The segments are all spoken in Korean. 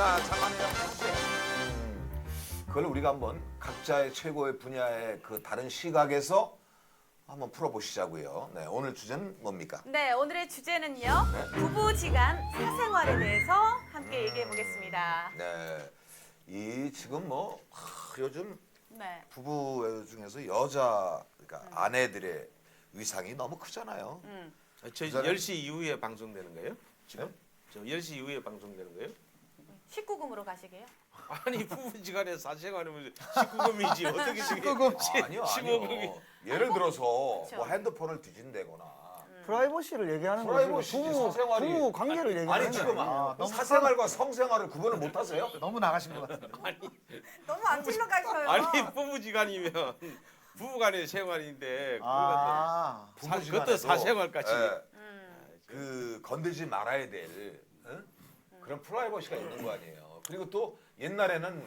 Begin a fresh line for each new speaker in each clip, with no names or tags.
자, 화제. 음, 그걸 우리가 한번 각자의 최고의 분야의 그 다른 시각에서 한번 풀어보시자고요. 네, 오늘 주제는 뭡니까?
네, 오늘의 주제는요. 부부지간 사생활에 대해서 함께 얘기해 보겠습니다.
네, 이 지금 뭐 하, 요즘
네.
부부 중에서 여자 그러니까 아내들의 위상이 너무 크잖아요.
음.
저
그전에-
10시 이후에 방송되는 거예요? 지금?
네?
저 10시 이후에 방송되는 거예요?
19금으로 가시게요?
아니 부부지간에 사생활이면 19금이지 어떻게 19금
아니요, 아니요. 예를 들어서
그쵸.
뭐 핸드폰을 뒤진다거나
프라이버시를 얘기하는
프라이버시지,
거지 부부,
사생활이.
부부 관계를 얘기하는
아니
거
지금.
아,
사생활과 성생활을 구분을 못 하세요?
너무 나가신 것 같은데.
너무 안 찔러 가셔요.
아니 부부지간이면 부부간의 생활인데 그거는
아,
사-
부부지간에도,
그것도 사생활까지.
예,
음.
그 건들지 말아야 될 응? 그런 프라이버시가 있는 거 아니에요. 그리고 또 옛날에는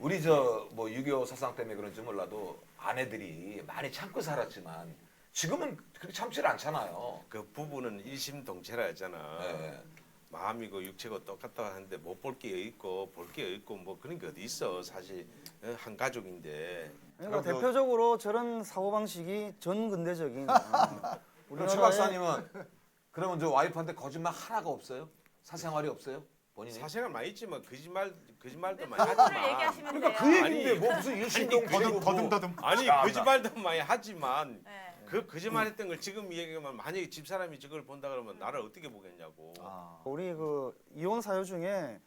우리 저 뭐 6.25 사상 때문에 그런지 몰라도 아내들이 많이 참고 살았지만 지금은 그렇게 참질 않잖아요.
그 부부는 일심동체라 했잖아.
네.
마음이고 육체고 똑같다 하는데 못 볼 게 있고 볼 게 있고 뭐 그런 게 어디 있어 사실 어, 한 가족인데
그러니까
그-
대표적으로 저런 사고 방식이 전 근대적인 어,
그럼
우리나라의-
최 박사님은 그러면 저 와이프한테 거짓말 하나가 없어요? 사생활이 없어요? 본인이?
사생활 많이 있지만 거짓말 거짓말도
네,
많이
부부를
하지만
얘기하시면
그러니까
돼요.
그 얘기인데 뭐 무슨 일심동체고
더듬 더듬.
아니
야,
거짓말도 많이 하지만
네.
그 거짓말했던 걸 지금 얘기하면 만약에 집 사람이 저걸 본다 그러면 나를 어떻게 보겠냐고.
아,
우리 그 이혼 사유 중에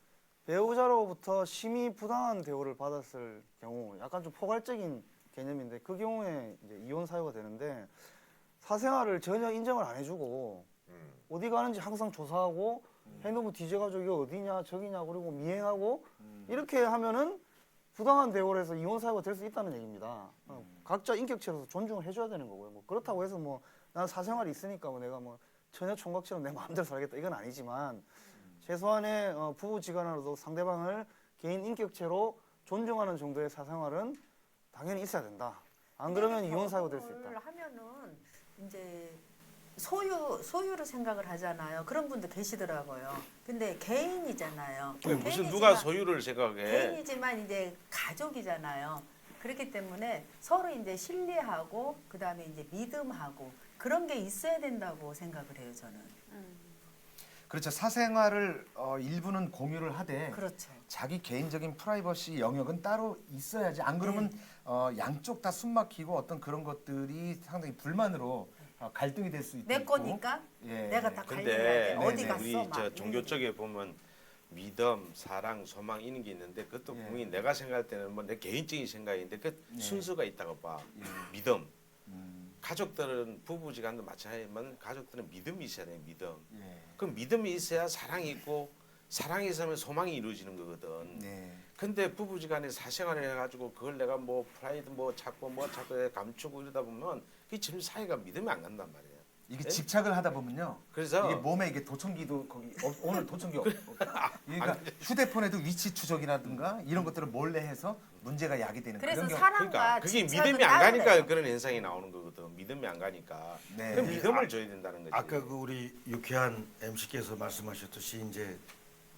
배우자로부터 심히 부당한 대우를 받았을 경우 약간 좀 포괄적인 개념인데 그 경우에 이제 이혼 사유가 되는데 사생활을 전혀 인정을 안 해주고
음.
어디 가는지 항상 조사하고 핸드폰 뒤져 가지고 이게 어디냐 저기냐 그리고 미행하고 이렇게 하면은 부당한 대우를 해서 이혼 사유가 될 수 있다는 얘기입니다. 어, 각자 인격체로서 존중을 해줘야 되는 거고요. 뭐 그렇다고 해서 뭐 난 사생활이 있으니까 뭐 내가 뭐 처녀 총각처럼 내 마음대로 살겠다 이건 아니지만 최소한의 어, 부부지간으로도 상대방을 개인 인격체로 존중하는 정도의 사생활은 당연히 있어야 된다. 안 그러면 이혼 사유가 될 수 있다.
하면은 이제 소유 소유로 생각을 하잖아요. 그런 분도 계시더라고요. 근데 개인이잖아요.
그게 무슨
개인이지만-
누가 소유를 생각해?
개인이지만 이제 가족이잖아요. 그렇기 때문에 서로 이제 신뢰하고 그다음에 이제 믿음하고 그런 게 있어야 된다고 생각을 해요, 저는.
그렇죠. 사생활을 어, 일부는 공유를 하되
그렇죠.
자기 개인적인 프라이버시 영역은 따로 있어야지. 안 그러면
네.
어, 양쪽 다 숨막히고 어떤 그런 것들이 상당히 불만으로 어, 갈등이 될 수 있고.
내 거니까
예.
내가 다 관리해야
근데
돼. 어디
네네.
갔어?
우리 막저 종교
게.
쪽에 보면 믿음, 사랑, 소망 이런 게 있는데 그것도
예.
분명히 내가 생각할 때는 뭐 내 개인적인 생각인데 그
예.
순서가 있다고 봐.
예.
믿음.
음,
가족들은 부부지간도 마찬가지지만 가족들은 믿음이 있어야 돼. 믿음.
예.
그 믿음이 있어야 사랑이 있고 사랑이 있으면 소망이 이루어지는 거거든.
네.
근데 부부지간에 사생활을 해가지고 그걸 내가 뭐 프라이드 뭐 찾고 뭐 찾고 감추고 이러다 보면 그게 점점 사이가 믿음이 안 간단 말이에요.
이게
네?
집착을 하다 보면요.
그래서
이게 몸에 이게 도청기도 거기 없, 오늘 도청기 없. 그러니까 휴대폰에도 위치 추적이라든가 이런 것들을 몰래 해서 문제가 야기 되는
그래서
그런 경우.
사랑과
그러니까 그게
집착은
믿음이 안 가니까
따로래요.
그런 현상이 나오는 거거든. 믿음이 안 가니까.
네.
그럼 믿음을 줘야 된다는 거지.
아까 그 우리 유쾌한 MC께서 말씀하셨듯이 이제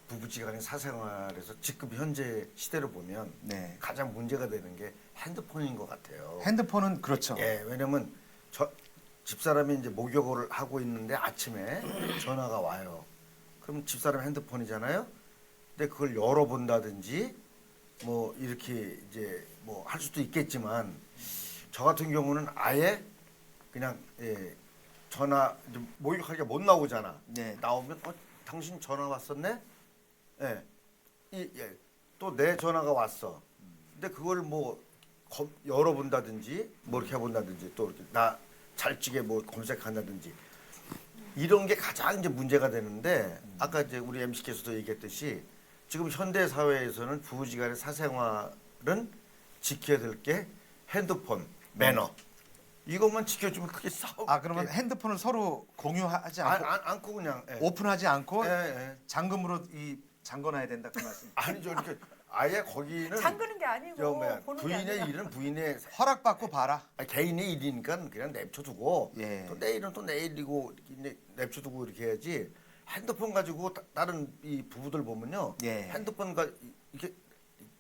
부부지간의 사생활에서 지금 현재 시대로 보면
네.
가장 문제가 되는 게 핸드폰인 것 같아요.
핸드폰은 그렇죠.
예, 왜냐면 저 집사람이 이제 목욕을 하고 있는데 아침에 전화가 와요. 그럼 집사람 핸드폰이잖아요. 근데 그걸 열어본다든지 뭐 이렇게 이제 뭐 할 수도 있겠지만 저 같은 경우는 아예 그냥 예, 전화 이제 목욕하기가 못 나오잖아.
네.
나오면 어 당신 전화 왔었네. 예. 이, 예. 또 내 전화가 왔어. 근데 그걸 뭐 검- 열어본다든지 뭐 이렇게 해본다든지 또 이렇게 나 잘찌게 뭐 검색한다든지 이런 게 가장 이제 문제가 되는데 아까 이제 우리 MC께서도 얘기했듯이 지금 현대 사회에서는 부부지간의 사생활은 지켜야 될 게 핸드폰 매너 이것만 지켜주면 크게 싸우.
아 그러면 핸드폰을 서로 공유하지
안,
않고
안, 않고 그냥 예.
오픈하지 않고
예, 예.
잠금으로 이 잠궈놔야 된다 그 말씀.
아니죠 이렇게 아예 거기는
잠그는 게 아니고
저 뭐야
보는 게 아니라.
부인의 일은 부인의
허락받고 봐라.
아니, 개인의 일이니까 그냥 냅쳐두고
예.
또 내일은 또 내일이고 이렇게 냅쳐두고 이렇게 해야지 핸드폰 가지고 다, 다른 이 부부들 보면요.
예.
핸드폰 가 이렇게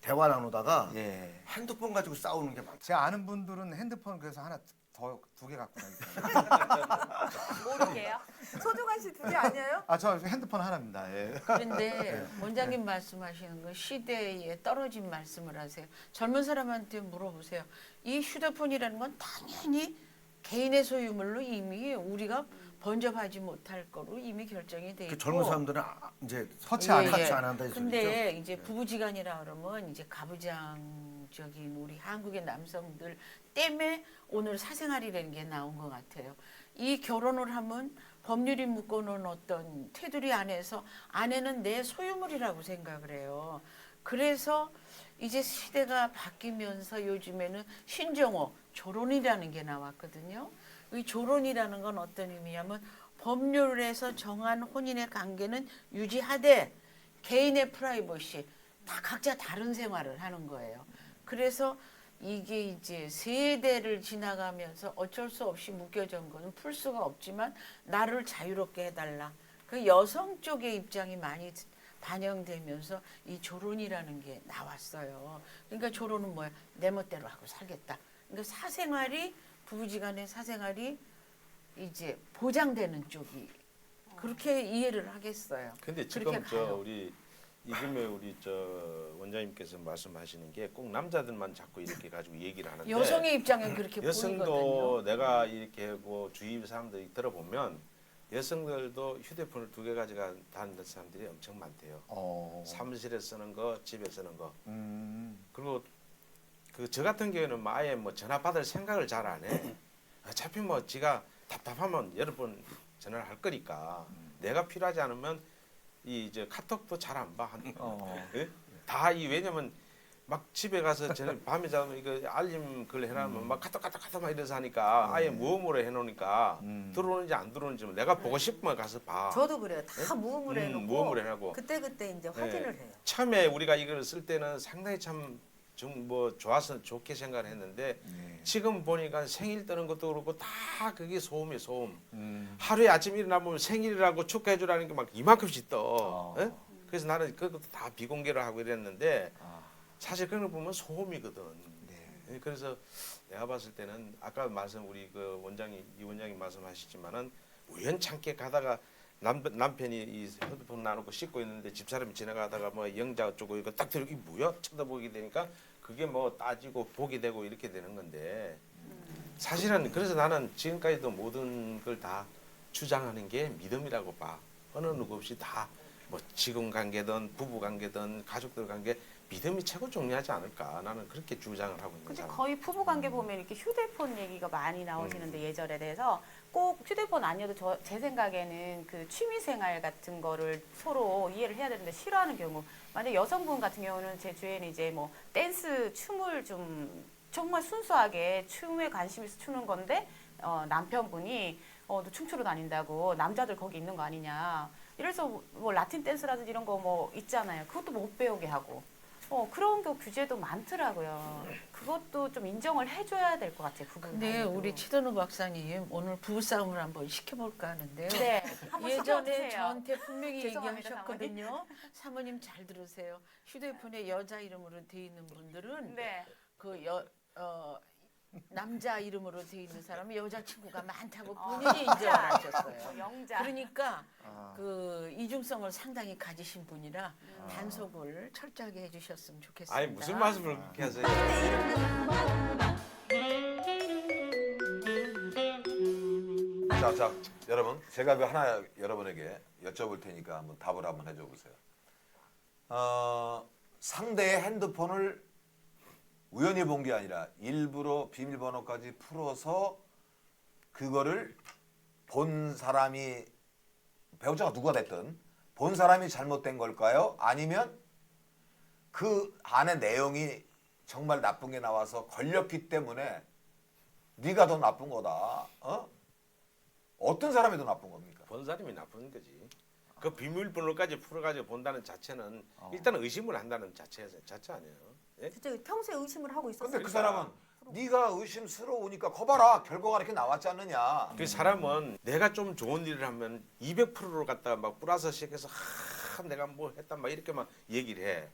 대화 나누다가
예.
핸드폰 가지고 싸우는 게 많죠.
제가 아는 분들은 핸드폰 그래서 하나 더 두 개 갖고 다니세요.
모르게요.
소중한 씨 두 개 아니에요?
아, 저 핸드폰 하나입니다. 예.
그런데 원장님 말씀하시는 거 시대에 떨어진 말씀을 하세요. 젊은 사람한테 물어보세요. 이 휴대폰이라는 건 당연히 개인의 소유물로 이미 우리가 번접하지 못할 거로 이미 결정이 돼 있고.
그 젊은 사람들은 아, 이제
터치
예,
안
예.
해.
터치 안 한다 이 소리죠.
근데 이제 부부지간이라 그러면 이제 가부장 적인 우리 한국의 남성들 때문에 오늘 사생활이라는 게 나온 것 같아요. 이 결혼을 하면 법률이 묶어놓은 어떤 테두리 안에서 아내는 내 소유물이라고 생각을 해요. 그래서 이제 시대가 바뀌면서 요즘에는 신정호 조론이라는 게 나왔거든요. 이 조론이라는 건 어떤 의미냐면 법률에서 정한 혼인의 관계는 유지하되 개인의 프라이버시 다 각자 다른 생활을 하는 거예요. 그래서 이게 이제 세대를 지나가면서 어쩔 수 없이 묶여진 거는 풀 수가 없지만 나를 자유롭게 해달라. 그 여성 쪽의 입장이 많이 반영되면서 이 조론이라는 게 나왔어요. 그러니까 조론은 뭐야? 내 멋대로 하고 살겠다. 그러니까 사생활이 부부지간의 사생활이 이제 보장되는 쪽이 그렇게 이해를 하겠어요.
근데 지금 저. 우리 이금에 우리 저 원장님께서 말씀하시는 게 꼭 남자들만 자꾸 이렇게 가지고 얘기를 하는데
여성의 입장은 그렇게
여성도
보이거든요.
내가 이렇게 뭐 주위 사람들이 들어보면 여성들도 휴대폰을 두 개 가지고 다니는 사람들이 엄청 많대요.
어.
사무실에 쓰는 거, 집에 쓰는 거.
음.
그리고 그 저 같은 경우에는 뭐 아예 뭐 전화 받을 생각을 잘 안 해. 어차피 뭐 지가 답답하면 여러 번 전화를 할 거니까 내가 필요하지 않으면 이 이제 카톡도 잘 안 봐. 한-
어.
예? 다이 왜냐면 막 집에 가서 저는 밤에 자면 이거 알림 글 해놓으면 막 카톡 카톡 카톡 막 이래서 하니까 아예 무음으로 해놓으니까
음.
들어오는지 안 들어오는지 내가 보고 싶으면 가서 봐.
저도 그래요. 다 무음으로
음,
해놓고
무음으로 해놓고.
그때 그때 이제
네.
확인을 해요.
처음에 우리가 이걸 쓸 때는 상당히 참 좀 뭐 좋아서 좋게 생각을 했는데
네.
지금 보니까 생일 뜨는 것도 그렇고 다 그게 소음이 소음.
음.
하루에 아침 일어나 보면 생일이라고 축하해 주라는 게 막 이만큼씩 떠.
어.
예? 그래서 나는 그것도 다 비공개로 하고 이랬는데
아.
사실 그런 거 보면 소음이거든.
네.
예, 그래서 내가 봤을 때는 아까 말씀 우리 그 원장이 이 원장이 말씀하시지만은 우연찮게 가다가 남, 남편이 이 핸드폰 나누고 씻고 있는데 집사람이 지나가다가 뭐 영자 어쩌고 이거 딱 들고 이게 뭐야? 쳐다보게 되니까 그게 뭐 따지고 보게 되고 이렇게 되는 건데. 사실은 그래서 나는 지금까지도 모든 걸 다 주장하는 게 믿음이라고 봐. 어느 누구 없이 다뭐 직원 관계든 부부 관계든 가족들 관계 믿음이 최고 중요하지 않을까. 나는 그렇게 주장을 하고 있는
근데. 거의 부부 관계 보면 이렇게 휴대폰 얘기가 많이 나오시는데 예절에 대해서 꼭 휴대폰 아니어도 저, 제 생각에는 그 취미 생활 같은 거를 서로 이해를 해야 되는데 싫어하는 경우 만약 여성분 같은 경우는 제 주위에는 이제 뭐 댄스 춤을 좀 정말 순수하게 춤에 관심 있어 추는 건데 어, 남편분이 어, 너 춤추러 다닌다고 남자들 거기 있는 거 아니냐. 이래서 뭐 라틴 댄스라든지 이런 거 뭐 있잖아요. 그것도 못 배우게 하고. 어, 그런 거 규제도 많더라고요. 그것도 좀 인정을 해줘야 될 것 같아요. 부부
근데
간에도.
우리 치던우 박사님 오늘 부부싸움을 한번 시켜볼까 하는데요.
네, 한번
예전에
시켜주세요.
저한테 분명히
죄송합니다,
얘기하셨거든요. 사모님 잘 들으세요. 휴대폰에 여자 이름으로 돼 있는 분들은
네.
그 여, 어, 남자 이름으로 돼 있는 사람은 여자친구가 많다고 본인이 인정을
어,
하셨어요.
영자.
그러니까
아.
그 이중성을 상당히 가지신 분이라
음.
단속을 철저하게 해주셨으면 좋겠습니다.
아니 무슨 말씀을 그렇게 하세요?
자, 자, 여러분, 제가 그 하나 여러분에게 여쭤볼 테니까 한번 답을 한번 해줘 보세요. 어, 상대의 핸드폰을 우연히 본 게 아니라 일부러 비밀번호까지 풀어서 그거를 본 사람이 배우자가 누가 됐든 본 사람이 잘못된 걸까요? 아니면 그 안에 내용이 정말 나쁜 게 나와서 걸렸기 때문에 네가 더 나쁜 거다. 어? 어떤 사람이 더 나쁜 겁니까?
본 사람이 나쁜 거지. 그 비밀번호까지 풀어가지고 본다는 자체는 일단 의심을 한다는 자체 자체 아니에요. 예?
진짜 평소에 의심을 하고 있었어요.
근데 그 사람은 네가 의심스러우니까 거봐라 결과가 이렇게 나왔지 않느냐.
그 사람은 내가 좀 좋은 일을 하면 200%를 갖다가 막 플러스 시켜서 하, 내가 뭐 했다 막 이렇게 막 얘기를 해.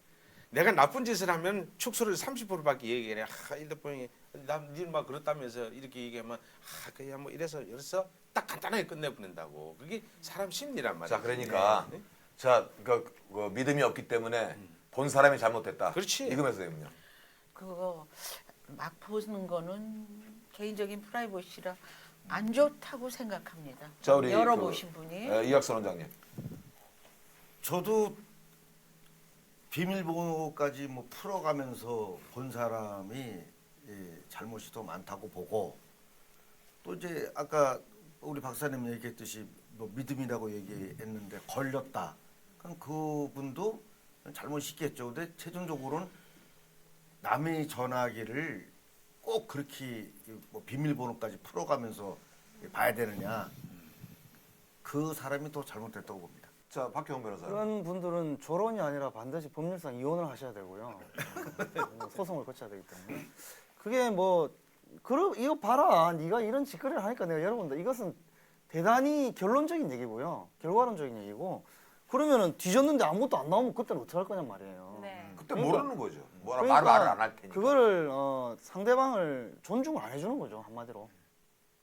내가 나쁜 짓을 하면 축소를 30%밖에 얘기를 해. 하, 일대폰이 남일막 그렇다면서 이렇게 얘기하면 아 그냥 뭐 이래서 이래서 딱 간단하게 끝내버린다고. 그게 사람 심리란 말이야.
자 그러니까
네.
자 그, 그 믿음이 없기 때문에 본 사람이 잘못됐다.
그렇지.
이금혜 선생님요.
그거 막 보는 거는 개인적인 프라이버시라 안 좋다고 생각합니다.
자, 우리
열어보신
그,
분이
에, 이학선 원장님.
저도 비밀번호까지 뭐 풀어가면서 본 사람이 예, 잘못이 더 많다고 보고 또 이제 아까 우리 박사님 얘기했듯이 뭐 믿음이라고 얘기했는데 걸렸다. 그럼 그분도 잘못이 있겠죠. 근데 최종적으로는 남의 전화기를 꼭 그렇게 뭐 비밀번호까지 풀어가면서 봐야 되느냐. 그 사람이 더 잘못됐다고 봅니다.
자 박경원 변호사.
그런 분들은 조론이 아니라 반드시 법률상 이혼을 하셔야 되고요. 어, 소송을 거쳐야 되기 때문에. 그게 뭐 그러 이거 봐라. 네가 이런 짓거리를 하니까 내가 여러분들 이것은 대단히 결론적인 얘기고요. 결과론적인 얘기고 그러면은 뒤졌는데 아무것도 안 나오면 그때는 어떡할 거냔 말이에요.
네.
그때
그러니까-
모르는 거죠. 뭐라
그러니까
말 말을 안 할 테니까.
그거를 어, 상대방을 존중을 안 해주는 거죠 한마디로.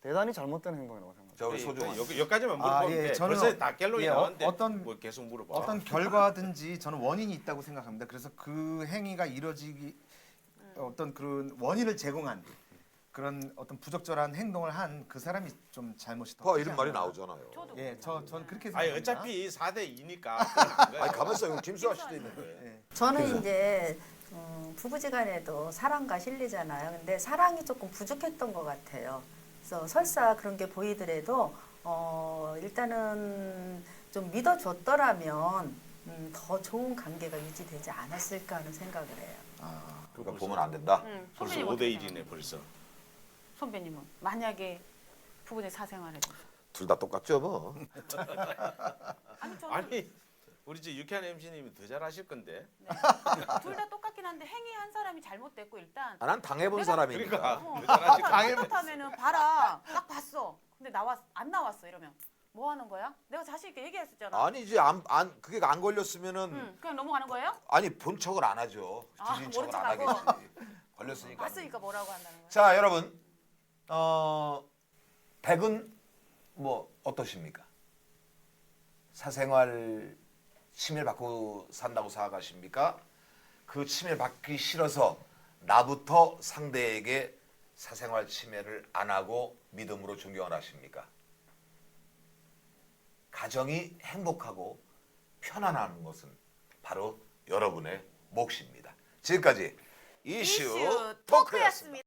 대단히 잘못된 행동이라고 생각합니다.
자 우리 소중한.
네, 여기 여기까지만
아,
물어보면
예,
돼.
저는
벌써 다 갤로이
예, 어-
나왔는데
어떤-
뭐 계속 물어봐.
어떤 결과든지 저는 원인이 있다고 생각합니다. 그래서 그 행위가 이뤄지기 어떤 그런 원인을 제공한 그런 어떤 부적절한 행동을 한 그 사람이 좀 잘못이
더봐
크지
이런 말이
않나.
나오잖아요.
저도
예, 저전 그렇게
아니
생각합니다.
어차피 4대 2니까.
아니 가만 있어 요 김수아 씨도 있는데.
예.
저는 이제 음, 부부지간에도 사랑과 실리잖아요. 근데 사랑이 조금 부족했던 것 같아요. 그래서 설사 그런 게 보이더라도 어, 일단은 좀 믿어줬더라면 음, 더 좋은 관계가 유지되지 않았을까 하는 생각을 해요.
아,
그러니까 보면 안 된다.
음,
벌써
선배님
5대
어떻게
1이네
생각해요?
벌써.
선배님은 만약에 부부의 사생활에 대해서
둘 다 똑같죠 뭐.
아니 저는
아니 우리 저 유쾌한 MC님이 더 잘하실 건데.
둘 다 똑같긴 한데 행위 한 사람이 잘못됐고 일단
아, 난 당해본
내가-
사람이니까.
그러니까
어,
더 잘하실 건데.
잘못하면은 봐라 딱 봤어 근데 나왔 안 나왔어 이러면 뭐 하는 거야? 내가 자신 있게 얘기했었잖아.
아니지 안, 안 그게 안 걸렸으면은
응, 그냥 넘어가는 거예요?
아니 본 척을 안 하죠.
아,
뒤진
모른
척을 안
척하고.
하겠지. 걸렸으니까.
봤으니까 뭐라고 한다는 거야?
자 여러분 어 백은 뭐 어떠십니까? 사생활 침해 받고 산다고 생각하십니까? 그 침해 받기 싫어서 나부터 상대에게 사생활 침해를 안 하고 믿음으로 존경을 하십니까? 가정이 행복하고 편안한 것은 바로 여러분의 몫입니다. 지금까지 이슈,
이슈
토크였습니다.
토크였습니다.